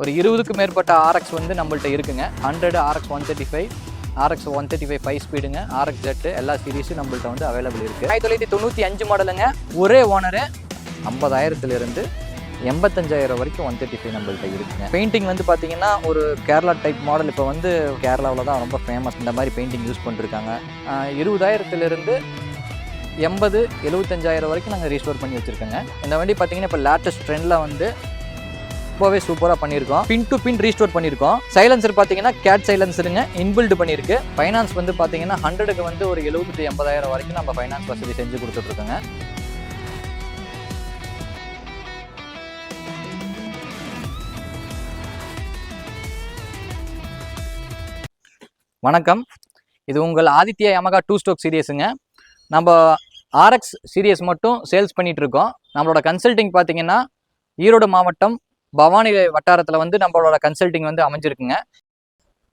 ஒரு இருபதுக்கு மேற்பட்ட ஆர்எக்ஸ் வந்து நம்மள்ட்ட இருக்குங்க. Hundred RX one thirty five RX one thirty five five ஸ்பீடுங்க RX Z எல்லா சீரீஸும் நம்மள்ட்ட வந்து அவைலபிள் இருக்குது ஆயிரத்தி தொள்ளாயிரத்தி தொண்ணூற்றி அஞ்சு மாடலுங்க ஒரே ஓனரு ஐம்பதாயிரத்துலேருந்து எண்பத்தஞ்சாயிரம் வரைக்கும் ஒன் தேர்ட்டி ஃபைவ் நம்மள்ட்ட இருக்குங்க. பெயிண்டிங் வந்து பார்த்தீங்கன்னா ஒரு கேரளா டைப் மாடல் இப்போ வந்து கேரளாவில் தான் ரொம்ப ஃபேமஸ் இந்த மாதிரி பெயிண்டிங் யூஸ் பண்ணிருக்காங்க. இருபதாயிரத்துலேருந்து எண்பது எழுபத்தஞ்சாயிரம் வரைக்கும் நாங்கள் ரீஸ்டோர் பண்ணி வச்சுருக்கோங்க. இந்த வண்டி பார்த்தீங்கன்னா இப்போ லேட்டஸ்ட் ட்ரெண்டில் வந்து ரொம்பவே சூப்பராக பண்ணியிருக்கோம். பின் டு பின் ரீஸ்டோர் பண்ணியிருக்கோம். சைலன்சர் பார்த்தீங்கன்னா கேட் சைலன்சருங்க இன்பில்டு பண்ணியிருக்கு. ஃபைனான்ஸ் வந்து பார்த்தீங்கன்னா ஹண்ட்ரடுக்கு வந்து ஒரு எழுபது எண்பதாயிரம் வரைக்கும் நம்ம ஃபைனான்ஸ் வசதி செஞ்சு கொடுத்துட்ருக்கோங்க. வணக்கம். இது உங்கள் ஆதித்யா யமகா டூ ஸ்டோக் சீரியஸுங்க நம்ம ஆர்எக்ஸ் சீரியஸ் மட்டும் சேல்ஸ் பண்ணிகிட்ருக்கோம் நம்மளோட கன்சல்டிங் பார்த்தீங்கன்னா ஈரோடு மாவட்டம் பவானி வட்டாரத்தில் வந்து நம்மளோட கன்சல்டிங் வந்து அமைஞ்சிருக்குங்க.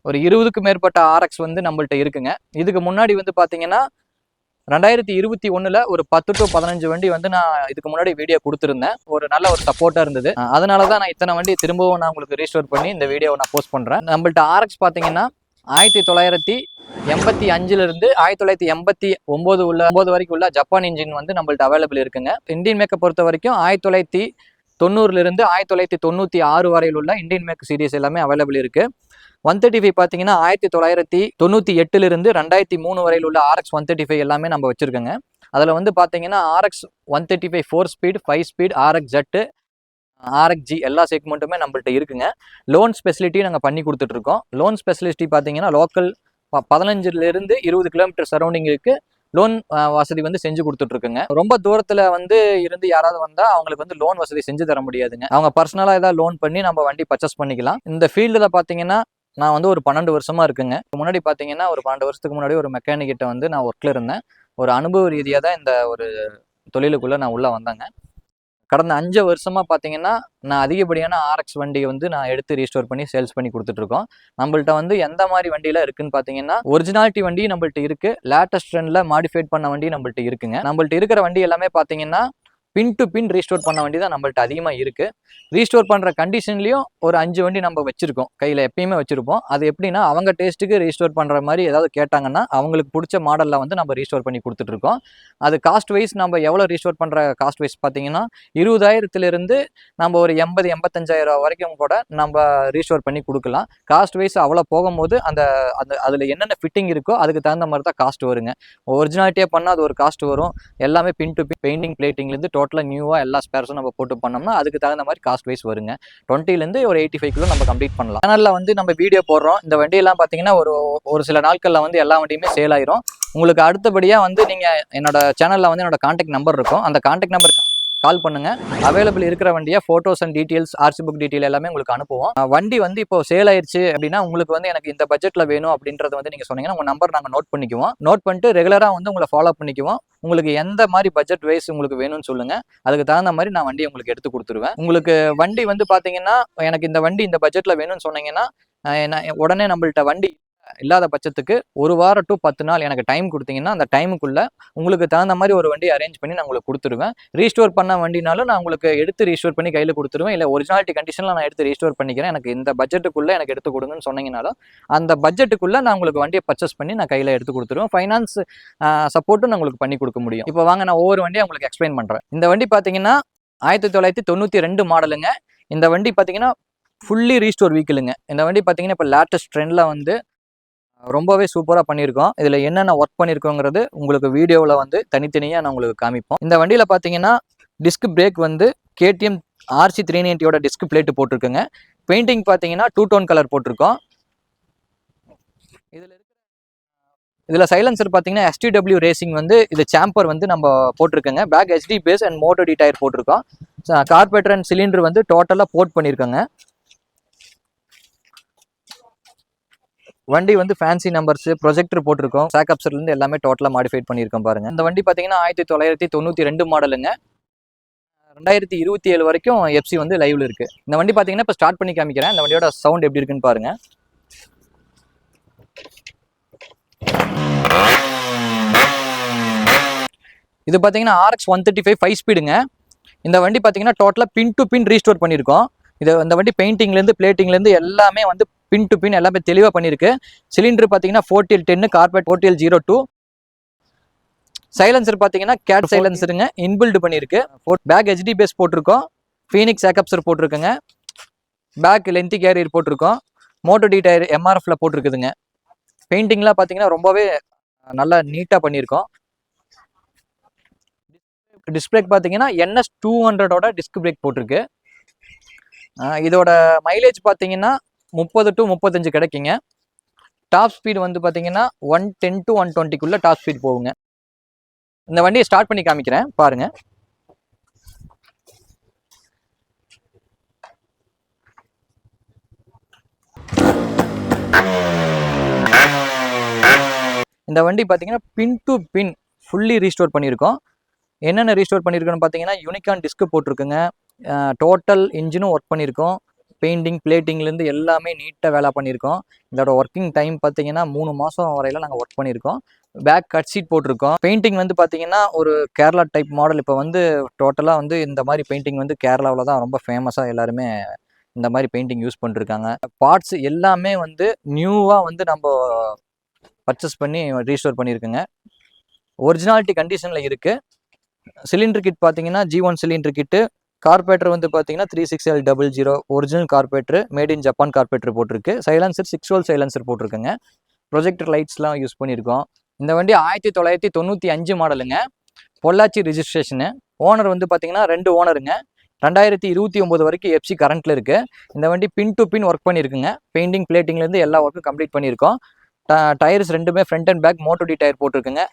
ஒரு இருபதுக்கு மேற்பட்ட ஆர்எக்ஸ் வந்து நம்மள்ட்ட இருக்குங்க. இதுக்கு முன்னாடி வந்து பார்த்தீங்கன்னா ரெண்டாயிரத்தி இருபத்தி ஒன்றில் ஒரு பத்து டு பதினஞ்சு வண்டி வந்து நான் இதுக்கு முன்னாடி வீடியோ கொடுத்துருந்தேன். ஒரு நல்ல ஒரு சப்போர்ட்டாக இருந்தது. அதனால தான் நான் இத்தனை வண்டி திரும்பவும் நான் உங்களுக்கு ரீஸ்டோர் பண்ணி இந்த வீடியோவை நான் போஸ்ட் பண்ணுறேன் நம்மள்ட்ட ஆர்எக்ஸ் பார்த்தீங்கன்னா ஆயிரத்தி தொள்ளாயிரத்தி எண்பத்தி அஞ்சிலிருந்து ஆயிரத்தி தொள்ளாயிரத்தி எண்பத்தி ஒம்பது உள்ள ஒம்பது வரைக்கும் உள்ள ஜப்பான் இன்ஜின் வந்து நம்மள்ட்ட அவைலபிள் இருக்குங்க. இந்தியன் மேக்கை பொறுத்த வரைக்கும் ஆயிரத்தி தொள்ளாயிரத்தி தொண்ணூறுலேருந்து ஆயிரத்தி தொள்ளாயிரத்தி தொண்ணூற்றி ஆறு வரையில் உள்ள இந்தியன் மேக் சீரிஸ் எல்லாமே அவைலபிள் இருக்குது ஒன் தேர்ட்டி ஃபைவ் பார்த்தீங்கன்னா ஆயிரத்தி தொள்ளாயிரத்தி தொண்ணூற்றி எட்டுலேருந்து ரெண்டாயிரத்தி மூணு வரையில் உள்ள ஆர்எக்ஸ் ஒன் தேர்ட்டி ஃபைவ் எல்லாமே நம்ம வச்சுருக்கோங்க. அதில் வந்து பார்த்தீங்கன்னா RX one thirty five four speed five speed RX Z RXG எல்லா செக்மெண்ட்டுமே நம்மள்ட்ட இருக்குங்க. லோன் ஸ்பெசிலிட்டி நாங்கள் பண்ணி கொடுத்துட்ருக்கோம் லோன் ஸ்பெசிலிட்டி பார்த்தீங்கன்னா லோக்கல் பதினஞ்சுலேருந்து இருபது கிலோமீட்டர் சரௌண்டிங்குக்கு லோன் வசதி வந்து செஞ்சு கொடுத்துட்ருக்குங்க. ரொம்ப தூரத்தில் வந்து இருந்து யாராவது வந்தால் அவங்களுக்கு வந்து லோன் வசதி செஞ்சு தர முடியாதுங்க. அவங்க பர்சனலாக ஏதாவது லோன் பண்ணி நம்ம வண்டி பர்ச்சேஸ் பண்ணிக்கலாம். இந்த ஃபீல்டில் பார்த்தீங்கன்னா நான் வந்து ஒரு பன்னெண்டு வருஷமாக இருக்குங்க. முன்னாடி பார்த்தீங்கன்னா ஒரு பன்னெண்டு வருஷத்துக்கு முன்னாடி ஒரு மெக்கானிக்கிட்ட வந்து நான் ஒர்க்கில் இருந்தேன். ஒரு அனுபவ ரீதியாக தான் இந்த ஒரு தொழிலுக்குள்ளே நான் உள்ளே வந்தேங்க. கடந்த அஞ்சு வருஷமாக பார்த்தீங்கன்னா நான் அதிகப்படியான ஆர்எக்ஸ் வண்டியை வந்து நான் எடுத்து ரீஸ்டோர் பண்ணி சேல்ஸ் பண்ணி கொடுத்துட்ருக்கோம். நம்மள்ட்ட வந்து எந்த மாதிரி வண்டியில் இருக்குன்னு பார்த்தீங்கன்னா ஒரிஜினாலிட்டி வண்டி நம்மள்ட்ட இருக்குது லேட்டஸ்ட் ட்ரெண்டில் மாடிஃபைட் பண்ண வண்டி நம்மள்ட்ட இருக்குங்க. நம்மள்ட்ட இருக்கிற வண்டி எல்லாமே பார்த்தீங்கன்னா பின் டு பின் ரீஸ்டோர் பண்ண வண்டி தான் நம்மள்ட்ட அதிகமாக இருக்குது ரீஸ்டோர் பண்ணுற கண்டிஷன்லேயும் ஒரு அஞ்சு வண்டி நம்ம வச்சுருக்கோம். கையில் எப்பயுமே வச்சுருப்போம். அது எப்படின்னா அவங்க டேஸ்ட்டுக்கு ரீஸ்டோர் பண்ணுற மாதிரி ஏதாவது கேட்டாங்கன்னா அவங்களுக்கு பிடிச்ச மாடலில் வந்து நம்ம ரீஸ்டோர் பண்ணி கொடுத்துட்ருக்கோம் அது காஸ்ட் வைஸ் நம்ம எவ்வளோ ரீஸ்டோர் பண்ணுற காஸ்ட் வைஸ் பார்த்தீங்கன்னா இருபதாயிரத்துலேருந்து நம்ம ஒரு எண்பது எண்பத்தஞ்சாயிரம் வரைக்கும் கூட நம்ம ரீஸ்டோர் பண்ணி கொடுக்கலாம். காஸ்ட் வைஸ் அவ்வளோ போகும்போது அந்த அந்த அதில் என்னென்ன ஃபிட்டிங் இருக்கோ அதுக்கு தகுந்த மாதிரி தான் காஸ்ட் வருங்க. ஒரிஜினாலிட்டியாக பண்ணால் அது ஒரு காஸ்ட் வரும். எல்லாமே பின் டு பின் பெயிண்டிங் பிளேட்டிங்லேருந்து டோட்டலாக நியூவாக எல்லா ஸ்பேர்ஸும் நம்ம போட்டு பண்ணோம்னா அதுக்கு தகுந்த மாதிரி காஸ்ட் வைஸ் வருங்க. டுவெண்ட்டிலேருந்து ஒரு எயிட்டி ஃபைவ் கிலோ நம்ம கம்ப்ளீட் பண்ணலாம். சேனலில் வந்து நம்ம வீடியோ போடுறோம். இந்த வண்டியெல்லாம் பார்த்தீங்கன்னா ஒரு ஒரு சில நாட்களில் வந்து எல்லா வண்டியுமே சேல் ஆயிரும். உங்களுக்கு அடுத்தபடியாக வந்து நீங்கள் என்னோட சேனலில் வந்து என்னோட காண்டாக்ட் நம்பர் இருக்கும். அந்த காண்டாக்ட் நம்பர் கால் பண்ணுங்க. அவைலபிள் இருக்கிற வண்டியை photos and details RC book detail எல்லாமே உங்களுக்கு அனுப்புவோம். வண்டி வந்து இப்போ சேல் ஆயிடுச்சு அப்படின்னா உங்களுக்கு வந்து எனக்கு இந்த பட்ஜெட்டில் வேணும் அப்படின்றத வந்து நீங்கள் சொன்னீங்கன்னா உங்கள் நம்பர் நாங்கள் நோட் பண்ணிக்குவோம். நோட் பண்ணிட்டு ரெகுலராக வந்து உங்களை ஃபாலோ பண்ணிக்குவோம். உங்களுக்கு எந்த மாதிரி பட்ஜெட் வைஸ் உங்களுக்கு வேணும்னு சொல்லுங்க. அதுக்கு தகுந்த மாதிரி நான் வண்டி உங்களுக்கு எடுத்து கொடுத்துருவேன். உங்களுக்கு வண்டி வந்து பார்த்தீங்கன்னா எனக்கு இந்த வண்டி இந்த பட்ஜெட்டில் வேணும்னு சொன்னீங்கன்னா நான் உடனே நம்மள்ட்ட வண்டி இல்லாத பட்சத்துக்கு ஒரு வாரம் டு பத்து நாள் எனக்கு டைம் கொடுத்தீங்கன்னா அந்த டைமுக்குள்ள உங்களுக்கு தகுந்த மாதிரி ஒரு வண்டி அரேஞ்ச் பண்ணி நான் உங்களுக்கு கொடுத்துருவேன். ரீஸ்டோர் பண்ண வண்டினாலும் நான் உங்களுக்கு எடுத்து ரீஸ்டோர் பண்ணி கையில் கொடுத்துருவேன். இல்லை ஒரிஜினாலிட்டி கண்டிஷனில் நான் எடுத்து ரீஸ்டோர் பண்ணிக்கிறேன். எனக்கு இந்த பட்ஜெட்டுக்குள்ளே எனக்கு எடுத்து கொடுங்கன்னு சொன்னீங்கனாலும் அந்த பட்ஜெட்டுக்குள்ளே நான் உங்களுக்கு வண்டியை பர்ச்சேஸ் பண்ணி நான் கையில் எடுத்து கொடுத்துருவேன். ஃபைனான்ஸ் சப்போர்ட்டும் நான் உங்களுக்கு பண்ணி கொடுக்க முடியும். இப்போ வாங்க நான் ஒவ்வொரு வண்டியை உங்களுக்கு எக்ஸ்பிளைன் பண்ணுறேன் இந்த வண்டி பார்த்தீங்கன்னா ஆயிரத்தி தொள்ளாயிரத்தி தொண்ணூற்றி ரெண்டு மாடலுங்க. இந்த வண்டி பார்த்தீங்கன்னா ஃபுல்லி ரீஸ்டோர் வீக்கிளுங்க இந்த வண்டி பார்த்தீங்கன்னா இப்போ லேட்டஸ்ட் ட்ரெண்டில் வந்து ரொம்பவே சூப்பராக பண்ணியிருக்கோம். இதில் என்னென்ன ஒர்க் பண்ணியிருக்கோங்கிறது உங்களுக்கு வீடியோவில் வந்து தனித்தனியாக நான் உங்களுக்கு காமிப்போம். இந்த வண்டியில் பார்த்தீங்கன்னா டிஸ்க் பிரேக் வந்து கேடிஎம் ஆர்சி த்ரீ நைன்ட்டியோட டிஸ்க் பிளேட்டு போட்டிருக்குங்க. பெயிண்டிங் பார்த்தீங்கன்னா டூ டோன் கலர் போட்டிருக்கோம். இதில் இதில் சைலன்சர் பார்த்தீங்கன்னா எஸ்டிடபிள்யூ ரேசிங் வந்து இது சாம்பர் வந்து நம்ம போட்டிருக்கோங்க. Back HD base and moto T tyre போட்டிருக்கோம். கார்பரேட்டர் அண்ட் சிலிண்டர் வந்து டோட்டலாக போர்ட் பண்ணியிருக்கோங்க. வண்டி வந்து ஃபேன்சி நம்பர்ஸ் ப்ரொஜெக்டர் போட்டிருக்கோம். சாக்கப்ஸ்ல இருந்து எல்லாமே டோட்டலாக மாடிஃபைட் பண்ணியிருக்கோம் பாருங்க. இந்த வண்டி பார்த்தீங்கன்னா ஆயிரத்தி தொள்ளாயிரத்தி தொண்ணூற்றி ரெண்டு மாடலுங்க ரெண்டாயிரத்தி இருபத்தி ஏழு வரைக்கும் எஃப்சி வந்து லைவ்ல இருக்கு. இந்த வண்டி பார்த்தீங்கன்னா இப்போ ஸ்டார்ட் பண்ணி காமிக்கிறேன். இந்த வண்டியோட சவுண்ட் எப்படி இருக்குன்னு பாருங்க. இது பார்த்தீங்கன்னா RX one thirty five five ஸ்பீடுங்க இந்த வண்டி பார்த்தீங்கன்னா டோட்டலாக பின் டு பின் ரீஸ்டோர் பண்ணியிருக்கோம். இது இந்த வண்டி பெயிண்டிங்லேருந்து பிளேட்டிங்லேருந்து எல்லாமே வந்து பின் டு பின் எல்லாமே தெளிவாக பண்ணியிருக்கு சிலிண்டர் பார்த்தீங்கன்னா ஃபோர்டிஎல் டென்னு carb four D L zero two silencer பார்த்தீங்கன்னா கேட் சைலன்சருங்க இன்பில்டு பண்ணியிருக்கு பேக் ஹெச்டி பேஸ் போட்டிருக்கோம். ஃபீனிக்ஸ் ஏக்கப்சர் போட்டிருக்குங்க. பேக் லென்த்தி கேரியர் போட்டிருக்கோம். மோட்டோ டி டயர் எம்ஆர்எஃப்ல போட்டிருக்குதுங்க. பெயிண்டிங்லாம் பார்த்தீங்கன்னா ரொம்பவே நல்லா நீட்டாக பண்ணியிருக்கோம். டிஸ்பிளேக் பார்த்தீங்கன்னா என்எஸ் டூ ஹண்ட்ரடோட டிஸ்க் பிரேக் போட்டிருக்கு. இதோட மைலேஜ் பார்த்தீங்கன்னா முப்பது டு முப்பத்தஞ்சு கிடைக்குங்க. டாப் ஸ்பீடு வந்து பார்த்தீங்கன்னா ஒன் டென் டு ஒன் டுவெண்ட்டிக்குள்ளே டாப் ஸ்பீட் போகுங்க. இந்த வண்டியை ஸ்டார்ட் பண்ணி காமிக்கிறேன் பாருங்க. இந்த வண்டி பார்த்தீங்கன்னா pin to pin fully restore பண்ணியிருக்கோம். என்னென்ன ரீஸ்டோர் பண்ணியிருக்கோன்னு பார்த்தீங்கன்னா யூனிகான் டிஸ்க் போட்டிருக்குங்க. டோட்டல் இன்ஜினும் ஒர்க் பண்ணியிருக்கோம். பெயிண்டிங் பிளேட்டிங்லேருந்து எல்லாமே நீட்டாக வேலை பண்ணியிருக்கோம். இதோட ஒர்க்கிங் டைம் பார்த்தீங்கன்னா மூணு மாதம் வரையில நாங்கள் ஒர்க் பண்ணியிருக்கோம். பேக் கட் சீட் போட்டிருக்கோம். பெயிண்டிங் வந்து பார்த்தீங்கன்னா ஒரு கேரளா டைப் மாடல் இப்போ வந்து டோட்டலாக வந்து இந்த மாதிரி பெயிண்டிங் வந்து கேரளாவில் தான் ரொம்ப ஃபேமஸாக எல்லாருமே இந்த மாதிரி பெயிண்டிங் யூஸ் பண்ணிருக்காங்க. பார்ட்ஸ் எல்லாமே வந்து நியூவாக வந்து நம்ம பர்ச்சேஸ் பண்ணி ரீஸ்டோர் பண்ணியிருக்குங்க. ஒரிஜினாலிட்டி கண்டிஷனில் இருக்குது சிலிண்டர் கிட் பார்த்தீங்கன்னா G one cylinder kit carburettor வந்து பார்த்தீங்கன்னா three six L double zero original carburettor made in Japan carburettor போட்டிருக்கு. சைலன்சர் சிக்ஸ் வோல் சைலன்சர் போட்டிருக்குங்க. ப்ரொஜெக்டர் லைட்ஸ்லாம் யூஸ் பண்ணியிருக்கோம். இந்த வண்டி ஆயிரத்தி தொள்ளாயிரத்தி தொண்ணூற்றி அஞ்சு மாடலுங்க பொள்ளாச்சி ரிஜிஸ்ட்ரேஷனு ஓனர் வந்து பார்த்தீங்கன்னா ரெண்டு ஓனருங்க ரெண்டாயிரத்தி இருபத்தி ஒம்பது வரைக்கும் எஃப்சி கரண்ட்டில் இருக்குது இந்த வண்டி பின் டு பின் ஒர்க் பண்ணியிருக்குங்க. பெயிண்டிங் பிளேட்டிங்லேருந்து எல்லா ஒர்க்கும் கம்ப்ளீட் பண்ணியிருக்கோம். டயர்ஸ் ரெண்டுமே front and back moto T tyre போட்டிருக்குங்க.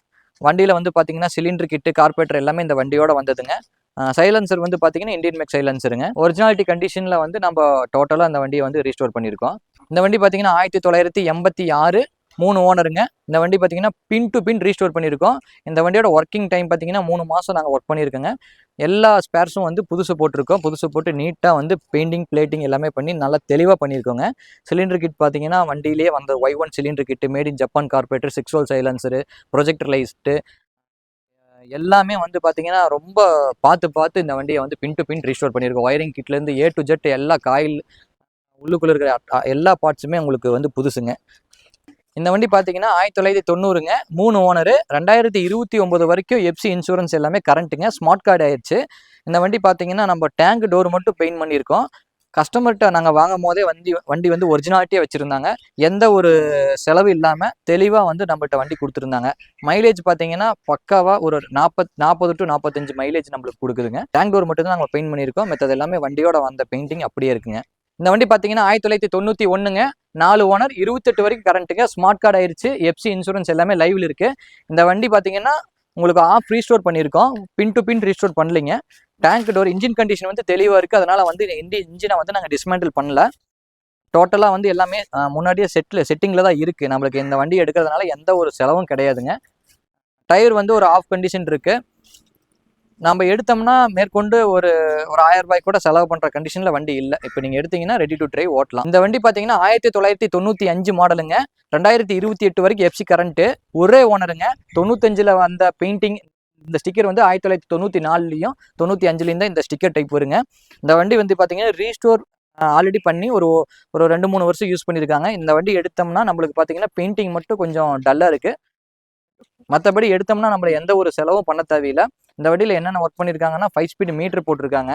வண்டியில் வந்து பார்த்தீங்கன்னா சிலிண்டர் கிட்டு கார்பரேட்டர் எல்லாமே இந்த வண்டியோட வந்ததுங்க. சைலன்சர் வந்து பார்த்தீங்கன்னா இண்டியன் மேக் சைலன்சருங்க ஒரிஜினாலிட்டி கண்டிஷனில் வந்து நம்ம டோட்டலாக அந்த வண்டியை வந்து ரீஸ்டோர் பண்ணியிருக்கோம். இந்த வண்டி பார்த்தீங்கன்னா ஆயிரத்தி தொள்ளாயிரத்தி எண்பத்தி ஆறு மூணு ஓனருங்க இந்த வண்டி பார்த்தீங்கன்னா பின் டு பின் ரீஸ்டோர் பண்ணியிருக்கோம். இந்த வண்டியோட ஒர்க்கிங் டைம் பார்த்தீங்கன்னா மூணு மாதம் நாங்கள் ஒர்க் பண்ணியிருக்கோங்க. எல்லா ஸ்பேர்ஸும் வந்து புதுசு போட்டிருக்கோம். புதுசு போட்டு நீட்டாக வந்து பெயிண்டிங் பிளேட்டிங் எல்லாமே பண்ணி நல்லா தெளிவாக பண்ணியிருக்கோங்க. சிலிண்டர் கிட் பார்த்தீங்கன்னா வண்டியிலேயே வந்த Y one cylinder kit made in Japan carburettor six wall silencer projector லைஸ்ட்டு எல்லாமே வந்து பார்த்தீங்கன்னா ரொம்ப பார்த்து பார்த்து இந்த வண்டியை வந்து பின் டு பின் ரீஸ்டோர் பண்ணியிருக்கோம். ஒயரிங் கிட்லேருந்து ஏ டு ஜெட் எல்லா காயில் உள்ளுக்குள்ளே இருக்கிற எல்லா பார்ட்ஸுமே உங்களுக்கு வந்து புதுசுங்க. இந்த வண்டி பார்த்தீங்கன்னா ஆயிரத்தி தொள்ளாயிரத்தி தொண்ணூறுங்க. மூணு ஓனரு ரெண்டாயிரத்தி இருபத்தி ஒம்பது வரைக்கும் எஃப்சி இன்சூரன்ஸ் எல்லாமே கரண்ட்டுங்க ஸ்மார்ட் கார்டு ஆயிடுச்சு இந்த வண்டி பார்த்தீங்கன்னா நம்ம டேங்க் டோர் மட்டும் பெயிண்ட் பண்ணியிருக்கோம். கஸ்டமர்கிட்ட நாங்கள் வாங்கும் போதே வண்டி வண்டி வந்து ஒரிஜினாலிட்டியாக வச்சுருந்தாங்க. எந்த ஒரு செலவு இல்லாமல் தெளிவாக வந்து நம்மகிட்ட வண்டி கொடுத்துருந்தாங்க. மைலேஜ் பார்த்தீங்கன்னா பக்காவாக ஒரு நாற்பத் நாற்பது டு நாற்பத்தஞ்சு மைலேஜ் நம்மளுக்கு கொடுக்குதுங்க. டேங்க் டோர் மட்டும் தான் நாங்கள் பெயிண்ட் பண்ணியிருக்கோம். மற்றது எல்லாமே வண்டியோட வந்த பெயிண்டிங் அப்படியே இருக்குங்க. இந்த வண்டி பார்த்தீங்கன்னா ஆயிரத்தி தொள்ளாயிரத்தி தொண்ணூற்றி ஒன்றுங்க நாலு ஓனர் இருபத்தெட்டு வரைக்கும் கரண்ட்டுங்க ஸ்மார்ட் கார்டு ஆயிருச்சு. எஃப்சி இன்சூரன்ஸ் எல்லாமே லைவில் இருக்குது இந்த வண்டி பார்த்தீங்கன்னா உங்களுக்கு ஆஃப் ரீஸ்டோர் பண்ணியிருக்கோம். பின் டு பின் ரீஸ்டோர் பண்ணலைங்க. டேங்க் டோர் இன்ஜின் கண்டிஷன் வந்து தெளிவாக இருக்குது அதனால் வந்து இந்த இன்ஜினை வந்து நாங்கள் டிஸ்மேண்டில் பண்ணல. டோட்டலாக வந்து எல்லாமே முன்னாடியே செட்டில் செட்டிங்கில் தான் இருக்குது நம்மளுக்கு இந்த வண்டி எடுக்கிறதுனால எந்த ஒரு செலவும் கிடையாதுங்க. டயர் வந்து ஒரு ஆஃப் கண்டிஷன் இருக்குது நம்ம எடுத்தோம்னா மேற்கொண்டு ஒரு ஒரு ஆயிரம் ரூபாய் கூட செலவு பண்ணுற கண்டிஷனில் வண்டி இல்லை. இப்போ நீங்கள் எடுத்தீங்கன்னா ரெடி டு ட்ரைவ் ஓட்டலாம். இந்த வண்டி பார்த்தீங்கன்னா ஆயிரத்தி தொள்ளாயிரத்தி தொண்ணூற்றி அஞ்சு மாடலுங்க ரெண்டாயிரத்தி இருபத்தி எட்டு வரைக்கும் எஃப்சி கரண்ட்டு ஒரே ஓனருங்க தொண்ணூத்தஞ்சில் வந்த பெயிண்டிங் இந்த ஸ்டிக்கர் வந்து ஆயிரத்தி தொள்ளாயிரத்தி தொண்ணூற்றி நாலுலையும் தொண்ணூற்றி அஞ்சுலேயும் தான் இந்த ஸ்டிக்கர் டைப் வருங்க. இந்த வண்டி வந்து பார்த்தீங்கன்னா ரீஸ்டோர் ஆல்ரெடி பண்ணி ஒரு ஒரு ரெண்டு மூணு வருஷம் யூஸ் பண்ணியிருக்காங்க இந்த வண்டி எடுத்தோம்னா நம்மளுக்கு பார்த்தீங்கன்னா பெயிண்டிங் மட்டும் கொஞ்சம் டல்லாக இருக்குது மற்றபடி எடுத்தோம்னா நம்மளை எந்த ஒரு செலவும் பண்ண தேவையில்லை. இந்த வண்டியில் என்னென்ன ஒர்க் பண்ணியிருக்காங்கன்னா ஃபைவ் ஸ்பீடு மீட்டர் போட்டிருக்காங்க.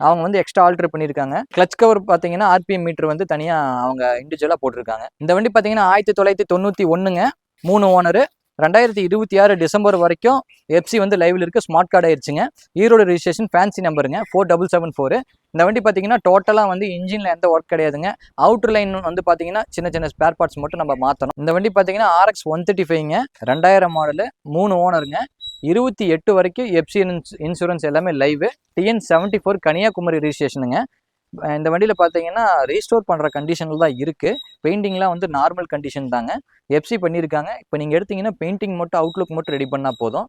அவங்க வந்து எக்ஸ்ட்ரா ஆல்டர் பண்ணியிருக்காங்க கிளச் கவர் பார்த்தீங்கன்னா ஆர்பிஎம் மீட்டர் வந்து தனியாக அவங்க இண்டிவிஜுவலாக போட்டிருக்காங்க. இந்த வண்டி பார்த்தீங்கன்னா ஆயிரத்தி தொள்ளாயிரத்தி தொண்ணூற்றி ஒன்றுங்க மூணு ஓனரு ரெண்டாயிரத்தி இருபத்தி ஆறு டிசம்பர் வரைக்கும் எஃப்சி வந்து லைவ்ல இருக்கு ஸ்மார்ட் கார்டு ஆயிடுச்சுங்க ஈரோடு ரிஜிஸ்ட்ரேஷன் ஃபேன்சி நம்பருங்க ஃபோர் டபுள் செவன் ஃபோர் இந்த வண்டி பார்த்தீங்கன்னா டோட்டலாக வந்து இன்ஜினில் எந்த ஒர்க் கிடையாதுங்க. அவுட்டர் லைன் வந்து பார்த்தீங்கன்னா சின்ன சின்ன ஸ்பேர் பார்ட்ஸ் மட்டும் நம்ம மாற்றணும் இந்த வண்டி பார்த்தீங்கன்னா ஆர்எக்ஸ் ஒன் தேர்ட்டி ஃபைவ்ங்க ரெண்டாயிரம் மாடலு மூணு ஓனருங்க இருபத்தி எட்டு வரைக்கும் எஃப்சி இன்சூரன்ஸ் எல்லாமே live TN seventy four Kanyakumari ரிஜிஸ்ட்ரேஷனுங்க இந்த வண்டியில் பார்த்தீங்கன்னா ரீஸ்டோர் பண்ணுற கண்டிஷனில் தான் இருக்குது பெயிண்டிங்லாம் வந்து நார்மல் கண்டிஷன் தாங்க. எஃப்சி பண்ணியிருக்காங்க. இப்போ நீங்கள் எடுத்தீங்கன்னா பெயிண்டிங் மட்டும் அவுட்லுக் மட்டும் ரெடி பண்ணால் போதும்.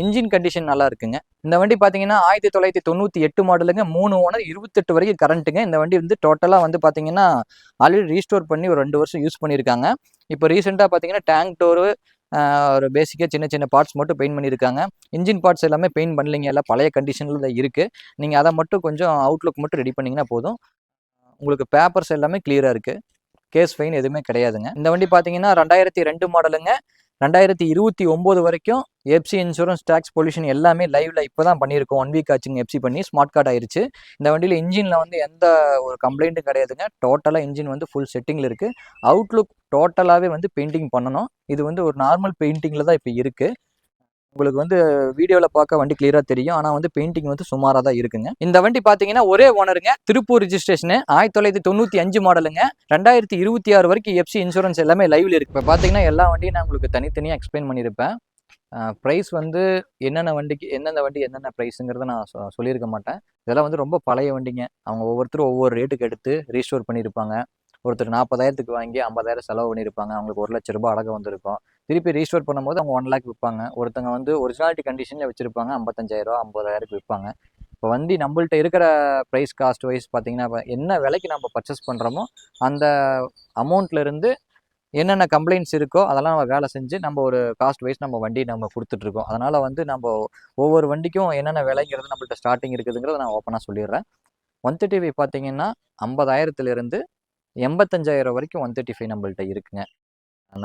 இன்ஜின் கண்டிஷன் நல்லா இருக்குங்க. இந்த வண்டி பார்த்தீங்கன்னா ஆயிரத்தி தொள்ளாயிரத்தி தொண்ணூற்றி எட்டு மாடலுங்க மூணு ஓனர் இருபத்தெட்டு வரைக்கும் கரண்ட்டுங்க இந்த வண்டி வந்து டோட்டலாக வந்து பார்த்தீங்கன்னா ஆல்ரெடி ரீஸ்டோர் பண்ணி ஒரு ரெண்டு வருஷம் யூஸ் பண்ணியிருக்காங்க. இப்போ ரீசெண்டாக பார்த்தீங்கன்னா டேங்க் டோரு ஒரு பேசிக்காக சின்ன சின்ன பார்ட்ஸ் மட்டும் பெயிண்ட் பண்ணியிருக்காங்க. இன்ஜின் பார்ட்ஸ் எல்லாமே பெயிண்ட் பண்ணலீங்க. எல்லாம் பழைய கண்டிஷனில் தான் இருக்குது நீங்கள் அதை மட்டும் கொஞ்சம் அவுட்லுக் மட்டும் ரெடி பண்ணிங்கன்னா போதும். உங்களுக்கு பேப்பர்ஸ் எல்லாமே கிளியராக இருக்குது கேஸ் ஃபைன் எதுவுமே கிடையாதுங்க. இந்த வண்டி பார்த்தீங்கன்னா ரெண்டாயிரத்தி ரெண்டு மாடலுங்க ரெண்டாயிரத்தி இருபத்தி ஒம்பது வரைக்கும் எஃப்சி இன்சூரன்ஸ் டேக்ஸ் பொல்யூஷன் எல்லாமே லைவ்ல இப்போ தான் பண்ணியிருக்கோம். ஒன் வீக் ஆச்சுங்க எஃப்சி பண்ணி ஸ்மார்ட் கார்டு ஆயிருச்சு. இந்த வண்டியில் இன்ஜினில் வந்து எந்த ஒரு கம்ப்ளைண்ட்டும் கிடையாதுங்க. டோட்டலாக இன்ஜின் வந்து ஃபுல் செட்டிங்கில் இருக்குது அவுட்லுக் டோட்டலாகவே வந்து பெயிண்டிங் பண்ணணும். இது வந்து ஒரு நார்மல் பெயிண்டிங்கில் தான் இப்போ இருக்குது உங்களுக்கு வந்து வீடியோவில் பார்க்க வண்டி கிளியராக தெரியும். ஆனால் வந்து பெயிண்டிங் வந்து சுமாராக தான் இருக்குங்க. இந்த வண்டி பார்த்தீங்கன்னா ஒரே ஓனருங்க திருப்பூர் ரிஜிஸ்ட்ரேஷனு ஆயிரத்தி தொள்ளாயிரத்தி தொண்ணூற்றி அஞ்சு மாடலுங்க ரெண்டாயிரத்தி இருபத்தி ஆறு வரைக்கும் எஃப்சி இன்சூரன்ஸ் எல்லாமே லைவில் இருக்குது இப்போ பார்த்தீங்கன்னா எல்லா வண்டியும் நான் உங்களுக்கு தனித்தனியாக எக்ஸ்பிளைன் பண்ணியிருப்பேன். ப்ரைஸ் வந்து என்னென்ன வண்டிக்கு எந்தெந்த வண்டி என்னென்ன ப்ரைஸுங்கிறத நான் சொ- சொல்லியிருக்க மாட்டேன். இதெல்லாம் வந்து ரொம்ப பழைய வண்டிங்க. அவங்க ஒவ்வொருத்தரும் ஒவ்வொரு ரேட்டுக்கு எடுத்து ரீஸ்டோர் பண்ணியிருப்பாங்க. ஒருத்தர் நாற்பதாயிரத்துக்கு வாங்கி ஐம்பதாயிரம் செலவு பண்ணியிருப்பாங்க. அவங்களுக்கு ஒரு லட்ச ரூபாய் அழகாக வந்திருக்கும். திருப்பி ரீஸ்டோர் பண்ணும்போது அவங்க ஒன் லேக் விற்பாங்க ஒருத்தங்க வந்து ஒரிஜினாலிட்டி கண்டிஷனில் வச்சுருப்பாங்க. ஐம்பத்தஞ்சாயிரம் ஐம்பதாயிரத்துக்கு விற்பாங்க இப்போ வண்டி நம்மள்ட்ட இருக்கிற ப்ரைஸ் காஸ்ட் வைஸ் பார்த்திங்கன்னா இப்போ என்ன விலைக்கு நம்ம பர்ச்சேஸ் பண்ணுறோமோ அந்த அமௌண்ட்லேருந்து என்னென்ன கம்ப்ளைண்ட்ஸ் இருக்கோ அதெல்லாம் நம்ம வேலை செஞ்சு நம்ம ஒரு காஸ்ட் வைஸ் நம்ம வண்டி நம்ம கொடுத்துட்ருக்கோம். அதனால் வந்து நம்ம ஒவ்வொரு வண்டிக்கும் என்னென்ன விலைங்கிறது நம்மள்ட்ட ஸ்டார்டிங் இருக்குதுங்கிறத நான் ஓப்பனாக சொல்லிடுறேன். ஒன் தேர்ட்டி ஃபைவ் பார்த்தீங்கன்னா ஐம்பதாயிரத்துலேருந்து எண்பத்தஞ்சாயிரம் வரைக்கும் ஒன் தேர்ட்டி ஃபைவ் நம்மள்ட்ட இருக்குங்க.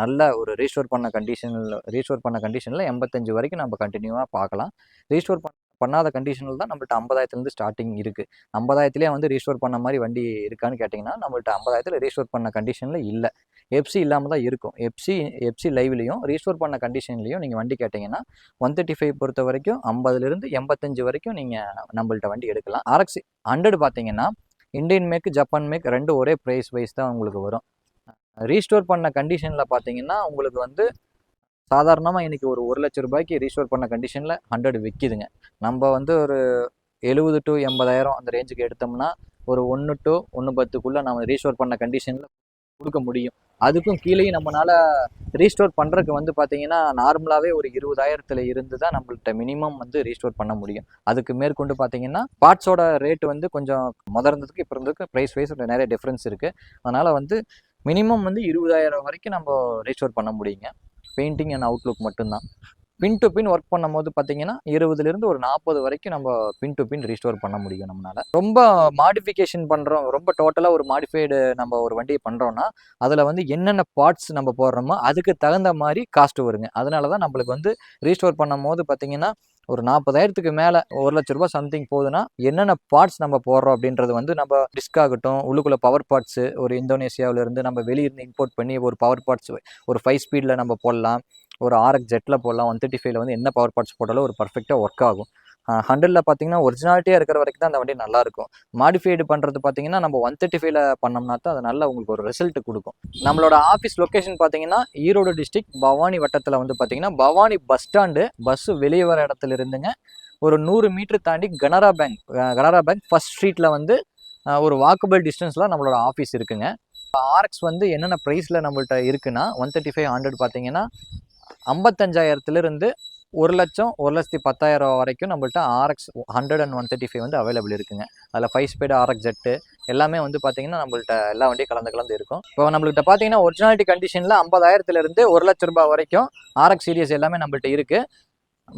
நல்ல ஒரு ரீஸ்டோர் பண்ண கண்டிஷனில் ரீஸ்டோர் பண்ண கண்டிஷனில் எண்பத்தஞ்சு வரைக்கும் நம்ம கண்டினியூவாக பார்க்கலாம். ரீஸ்டோர் பண்ண பண்ணாத கண்டிஷனில் தான் நம்மள்ட்ட ஐம்பதாயிரத்துலேருந்து ஸ்டார்டிங் இருக்குது ஐம்பதாயிரத்துலேயே வந்து ரீஸ்டோர் பண்ண மாதிரி வண்டி இருக்கான்னு கேட்டிங்கன்னா நம்மள்ட்ட ஐம்பதாயிரத்தில் ரீஸ்டோர் பண்ண கண்டிஷனில் இல்லை. எஃப்சி இல்லாமல் தான் இருக்கும். எப்சி எஃப்சி லைவ்லையும் ரீஸ்டோர் பண்ண கண்டிஷன்லையும் நீங்கள் வண்டி கேட்டிங்கன்னா ஒன் தேர்ட்டி ஃபைவ் பொறுத்த வரைக்கும் ஐம்பதுலேருந்து எண்பத்தஞ்சு வரைக்கும் நீங்கள் நம்மள்ட்ட வண்டி எடுக்கலாம். ஆர்எக்ஸ் ஹண்ட்ரட் பார்த்தீங்கன்னா இந்தியன் மேக் ஜப்பான் மேக் ரெண்டு ஒரே ப்ரைஸ் வைஸ் தான் உங்களுக்கு வரும். ரீஸ்டோர் பண்ண கண்டிஷனில் பார்த்தீங்கன்னா உங்களுக்கு வந்து சாதாரணமாக இன்றைக்கி ஒரு ஒரு லட்ச ரூபாய்க்கு ரீஸ்டோர் பண்ண கண்டிஷனில் ஹண்ட்ரட் விற்கிதுங்க நம்ம வந்து ஒரு எழுபது டு எண்பதாயிரம் அந்த ரேஞ்சுக்கு எடுத்தோம்னா ஒரு ஒன்று டு ஒன்று பத்துக்குள்ளே நம்ம ரீஸ்டோர் பண்ண கண்டிஷனில் கொடுக்க முடியும். அதுக்கும் கீழேயும் நம்மளால ரீஸ்டோர் பண்ணுறதுக்கு வந்து பார்த்தீங்கன்னா நார்மலாகவே ஒரு இருபதாயிரத்தில் இருந்து தான் நம்மள்கிட்ட மினிமம் வந்து ரீஸ்டோர் பண்ண முடியும். அதுக்கு மேற்கொண்டு பார்த்தீங்கன்னா பார்ட்ஸோட ரேட் வந்து கொஞ்சம் முத இருந்ததுக்கு இப்போ இருந்ததுக்கு ப்ரைஸ் வைஸ் நிறைய டிஃப்ரென்ஸ் இருக்குது அதனால் வந்து மினிமம் வந்து இருபதாயிரம் வரைக்கும் நம்ம ரீஸ்டோர் பண்ண முடியுங்க. பெயிண்டிங் அண்ட் அவுட்லுக் மட்டும்தான். பின் டு பின் ஒர்க் பண்ணும்போது பார்த்தீங்கன்னா இருபதுலேருந்து ஒரு நாற்பது வரைக்கும் நம்ம பின் டு பின் ரீஸ்டோர் பண்ண முடியும் நம்மளால. ரொம்ப மாடிஃபிகேஷன் பண்ணுறோம் ரொம்ப டோட்டலாக ஒரு மாடிஃபைடு நம்ம ஒரு வண்டியை பண்ணுறோன்னா அதில் வந்து என்னென்ன பார்ட்ஸ் நம்ம போடுறோமோ அதுக்கு தகுந்த மாதிரி காஸ்ட் வருங்க. அதனால தான் நம்மளுக்கு வந்து ரீஸ்டோர் பண்ணும் போது பார்த்தீங்கன்னா ஒரு நாற்பதாயிரத்துக்கு மேலே ஒரு லட்ச ரூபாய் சம்திங் போகுதுன்னா என்னென்ன பார்ட்ஸ் நம்ம போடுறோம் அப்படின்றது வந்து நம்ம டிஸ்க் ஆகட்டும் உள்ளுக்குள்ள பவர் பார்ட்ஸு ஒரு இந்தோனேசியாவுல இருந்து நம்ம வெளியிருந்து இம்போர்ட் பண்ணி ஒரு பவர் பார்ட்ஸ் ஒரு ஃபைவ் ஸ்பீடில் நம்ம போடலாம். ஒரு ஆர்எக் ஜெட்டில் போடலாம். ஒன் தேர்ட்டி ஃபைவ்ல வந்து என்ன பவர் பார்ட்ஸ் போட்டாலும் ஒரு பர்ஃபெக்டாக ஒர்க் ஆகும். ஹண்ட்ரடில் பார்த்தீங்கன்னா ஒரிஜினாலிட்டியாக இருக்கிற வரைக்கும் தான் அந்த வண்டி நல்லாயிருக்கும். மாடிஃபைடு பண்ணுறது பார்த்தீங்கன்னா நம்ம ஒன் தேர்ட்டி ஃபைவ்ல பண்ணோம்னா தான் அது நல்ல உங்களுக்கு ஒரு ரிசல்ட் கொடுக்கும். நம்மளோட ஆஃபீஸ் லொக்கேஷன் பார்த்தீங்கன்னா ஈரோடு டிஸ்ட்ரிக்ட் பவானி வட்டத்தில் வந்து பார்த்தீங்கன்னா பவானி பஸ் ஸ்டாண்டு பஸ்ஸு வெளியே வர இடத்துல இருந்துங்க. ஒரு நூறு மீட்டர் தாண்டி Canara bank Canara bank first ஸ்ட்ரீட்டில் வந்து ஒரு வாக்கபிள் டிஸ்டன்ஸில் நம்மளோட ஆஃபீஸ் இருக்குங்க. ஆர்எக்ஸ் வந்து என்னென்ன ப்ரைஸில் நம்மள்கிட்ட இருக்குன்னா ஒன் தேர்ட்டி ஃபைவ் ஹண்ட்ரட் பார்த்தீங்கன்னா ஐம்பத்தஞ்சாயிரத்துலேருந்து ஒரு லட்சம் ஒரு லட்சத்தி பத்தாயிரம் வரைக்கும் நம்மள்ட்ட RX hundred and one thirty five வந்து அவைலபிள் இருக்குங்க. அதில் ஃபைவ் ஸ்பீடு ஆர்எக்ஸ் ஜெட்டு எல்லாமே வந்து பார்த்தீங்கன்னா நம்மள்ட்ட எல்லா வண்டியும் கலந்து கலந்து இருக்கும். இப்போ நம்மள்கிட்ட பார்த்தீங்கன்னா ஒரிஜினாலிட்டி கண்டிஷனில் ஐம்பதாயிரத்துலேருந்து ஒரு லட்ச ரூபாய் வரைக்கும் ஆர்எக்ஸ் சீரியஸ் எல்லாமே நம்மள்ட்ட இருக்குது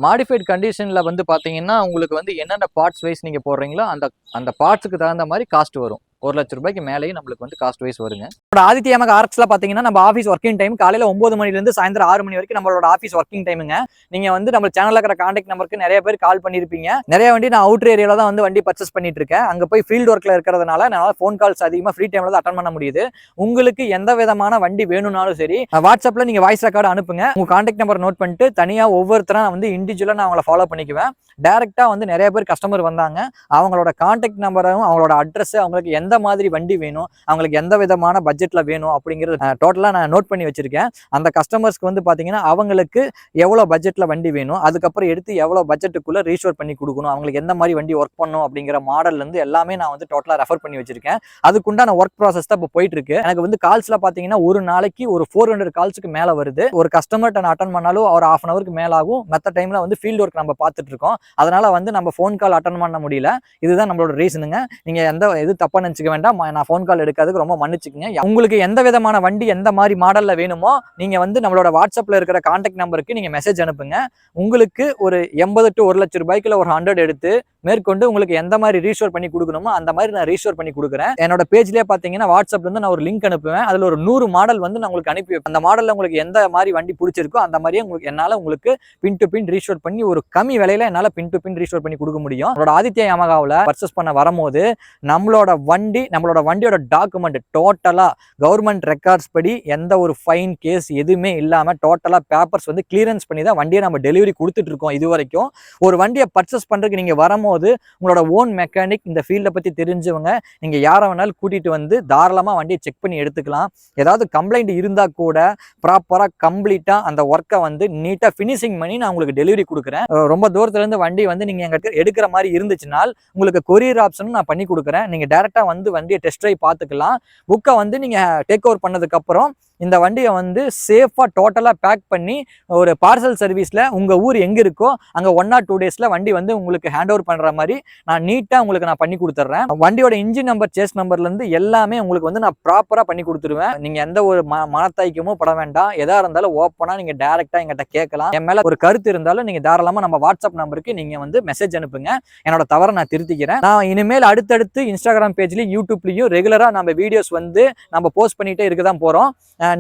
மாடிஃபைட் கண்டிஷனில் வந்து பார்த்தீங்கன்னா உங்களுக்கு வந்து என்னென்ன பார்ட்ஸ் வைஸ் நீங்கள் போடுறீங்களோ அந்த அந்த பார்ட்ஸுக்கு தகுந்த மாதிரி காஸ்ட் வரும். ஒரு லட்ச ரூபாய்க்கு மேலேயும் நம்மளுக்கு வந்து காஸ்ட் வைஸ் வருங்க. நம்மளோட ஆதித்ய எமக ஆர்எக்ஸ்ல பார்த்தீங்கன்னா நம்ம ஆஃபீஸ் ஒர்க்கிங் டைம் காலையில் ஒன்பது மணிலேருந்து சாயந்தரம் ஆறு மணி வரைக்கும் நம்மளோட ஆஃபீஸ் ஒர்க்கிங் டைமுங்க நீங்கள் வந்து நம்ம சேனலில் இருக்கிற காண்டாக்ட் நம்பருக்கு நிறைய பேர் கால் பண்ணியிருப்பீங்க நிறைய வண்டி நான் அவுட்டர் ஏரியாவில் தான் வந்து வண்டி பர்ச்சேஸ் பண்ணிட்டு இருக்கேன். அங்கே போய் ஃபீல்டு ஒர்க்கில் இருக்கிறதுனால என்னால் ஃபோன் கால்ஸ் அதிகமாக ஃப்ரீ டைமில் தான் அட்டன் பண்ண முடியுது. உங்களுக்கு எந்த விதமான வண்டி வேணும்னாலும் சரி வாட்ஸ்அப்பில் நீங்கள் வாய்ஸ் ரெக்கார்டு அனுப்புங்க. உங்கள் காண்டாக்ட் நம்பர் நோட் பண்ணிட்டு தனியாக ஒவ்வொருத்தரும் நான் வந்து இண்டிவிஜுவலாக நான் அவங்கள ஃபாலோ பண்ணிக்குவேன். டேரெக்டாக வந்து நிறைய பேர் கஸ்டமர் வந்தாங்க. அவங்களோட காண்டாக்ட் நம்பரும் அவங்களோட அட்ரஸ் அவங்களுக்கு எந்த எந்த மாதிரி வண்டி வேணும் அவங்களுக்கு எந்த விதமான பட்ஜெட்டில் வேணும் அப்படிங்கிறத டோட்டலாக நான் நோட் பண்ணி வச்சிருக்கேன். அந்த கஸ்டமர்ஸ்க்கு வந்து பார்த்தீங்கன்னா அவங்களுக்கு எவ்வளோ பட்ஜெட்டில் வண்டி வேணும் அதுக்கப்புறம் எடுத்து எவ்வளோ பட்ஜெட்டுக்குள்ளே ரீஸ்டோர் பண்ணி கொடுக்கணும் அவங்களுக்கு எந்த மாதிரி வண்டி ஒர்க் பண்ணும் அப்படிங்கிற மாடல்லேருந்து எல்லாமே நான் வந்து டோட்டலாக ரெஃபர் பண்ணி வச்சிருக்கேன். அதுக்குண்டான ஒர்க் ப்ராசஸ் தான் இப்போ போயிட்டுருக்கு. எனக்கு வந்து கால்ஸில் பார்த்தீங்கன்னா ஒரு நாளைக்கு ஒரு ஃபோர் ஹண்ட்ரட் கால்ஸுக்கு மேலே வருது. ஒரு கஸ்டமர்கிட்ட நான் அட்டன் பண்ணாலும் ஒரு ஆஃப் அன் அவருக்கு மேலே ஆகும். மற்ற டைமில் வந்து ஃபீல்டு ஒர்க் நம்ம பார்த்துட்டு இருக்கோம். அதனால வந்து நம்ம ஃபோன் கால் அட்டன் பண்ண முடியல. இதுதான் நம்மளோட ரீசனுங்க நீங்க எந்த இது தப்பா நினச்சிக்க வேண்டாம். நான் ஃபோன் கால் எடுக்கிறதுக்கு ரொம்ப மன்னிச்சுக்கங்க. உங்களுக்கு எந்த விதமான வண்டி எந்த மாதிரி மாடலில் வேணுமோ நீங்கள் வந்து நம்மளோட வாட்ஸ்அப்பில் இருக்கிற கான்டாக்ட் நம்பருக்கு நீங்கள் மெசேஜ் அனுப்புங்க. உங்களுக்கு ஒரு எண்பது டு ஒரு லட்சம் ரூபாய்க்குள்ள ஒரு ஹண்ட்ரட் எடுத்து மேற்கொண்டு உங்களுக்கு எந்த மாதிரி ரீஷோர் பண்ணி கொடுக்கணுமோ அந்த மாதிரி நான் ரீஷோர் பண்ணி கொடுக்குறேன். என்னோட பேஜ்லேயே பார்த்தீங்கன்னா வாட்ஸ்அப்ல இருந்து நான் ஒரு லிங்க் அனுப்புவேன். அதில் ஒரு நூறு மாடல் வந்து நான் உங்களுக்கு அனுப்பி அந்த மாடலில் உங்களுக்கு எந்த மாதிரி வண்டி பிடிச்சிருக்கோ அந்த மாதிரியே உங்களுக்கு என்னால் உங்களுக்கு பின் டு பின் ரீஷோர் பண்ணி ஒரு கம்மி விலையில என்னால் பின் டு பின் ரீஸ்டோர் பண்ணி கொடுக்க முடியும். நம்மளோட ஆதித்யா யமகாவில் பர்ச்சேஸ் பண்ண வரும்போது நம்மளோட வண்டி நம்மளோட வண்டியோட டாக்குமெண்ட் டோட்டலாக கவர்மெண்ட் ரெக்கார்ட்ஸ் படி எந்த ஒரு ஃபைன் கேஸ் எதுவுமே இல்லாமல் டோட்டலாக பேப்பர்ஸ் வந்து கிளியரன்ஸ் பண்ணி தான் வண்டியை நம்ம டெலிவரி கொடுத்துட்டு இருக்கோம். இது வரைக்கும் ஒரு வண்டியை பர்ச்சேஸ் பண்ணுறதுக்கு நீங்கள் வரும்போது உங்களோட ஓன் மெக்கானிக் இந்த ஃபீல்டை பற்றி தெரிஞ்சவங்க நீங்கள் யாரை வேணாலும் கூட்டிகிட்டு வந்து தாராளமாக வண்டியை செக் பண்ணி எடுத்துக்கலாம். ஏதாவது கம்ப்ளைண்ட் இருந்தால் கூட ப்ராப்பராக கம்ப்ளீட்டாக அந்த ஒர்க்கை வந்து நீட்டாக ஃபினிஷிங் பண்ணி நான் உங்களுக்கு டெலிவரி கொடுக்குறேன். ரொம்ப தூரத்துலேருந்து வண்டி வந்து நீங்கள் எங்கள் எடுக்கிற மாதிரி இருந்துச்சுனால் உங்களுக்கு கொரியர் ஆப்ஷனும் நான் பண்ணி கொடுக்குறேன். நீங்கள் டேரெக்டாக வந்து வண்டியை டெஸ்ட் ட்ரை பார்த்துக்கலாம். புக்கை வந்து நீங்கள் டேக் ஓவர் பண்ணதுக்கப்புறம் இந்த வண்டியை வந்து சேஃபாக டோட்டலாக பேக் பண்ணி ஒரு பார்சல் சர்வீஸில் உங்கள் ஊர் எங்கே இருக்கோ அங்கே ஒன் ஆர் டூ டேஸில் வண்டி வந்து உங்களுக்கு ஹேண்ட் ஓவர் பண்ணுற மாதிரி நான் நீட்டாக உங்களுக்கு நான் பண்ணி கொடுத்துட்றேன் வண்டியோட இன்ஜின் நம்பர் சேஸ் நம்பர்லேருந்து எல்லாமே உங்களுக்கு வந்து நான் ப்ராப்பராக பண்ணி கொடுத்துருவேன். நீங்கள் எந்த ஒரு ம மனத்தாய்க்கமோ பட வேண்டாம். எதாக இருந்தாலும் ஓப்பனாக நீங்கள் டேரெக்டாக எங்கிட்ட கேட்கலாம். என் மேலே ஒரு கருத்து இருந்தாலும் நீங்கள் தாராளமாக நம்ம வாட்ஸ்அப் நம்பருக்கு நீங்கள் வந்து மெசேஜ் அனுப்புங்க. என்னோட தவறை நான் திருத்திக்கிறேன். நான் இனிமேல் அடுத்தடுத்து இன்ஸ்டாகிராம் பேஜ்லையும் யூடியூப்லேயும் ரெகுலராக நம்ம வீடியோஸ் வந்து நம்ம போஸ்ட் பண்ணிகிட்டே இருக்க தான் போகிறோம்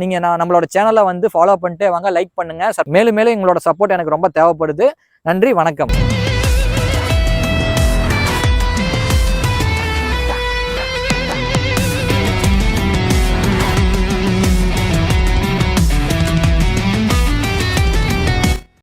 நீங்கள் நான் நம்மளோட சேனலை வந்து ஃபாலோ பண்ணிட்டே வாங்க லைக் பண்ணுங்கள் மேலும் மேலும் எங்களோட சப்போர்ட் எனக்கு ரொம்ப தேவைப்படுது. நன்றி வணக்கம்.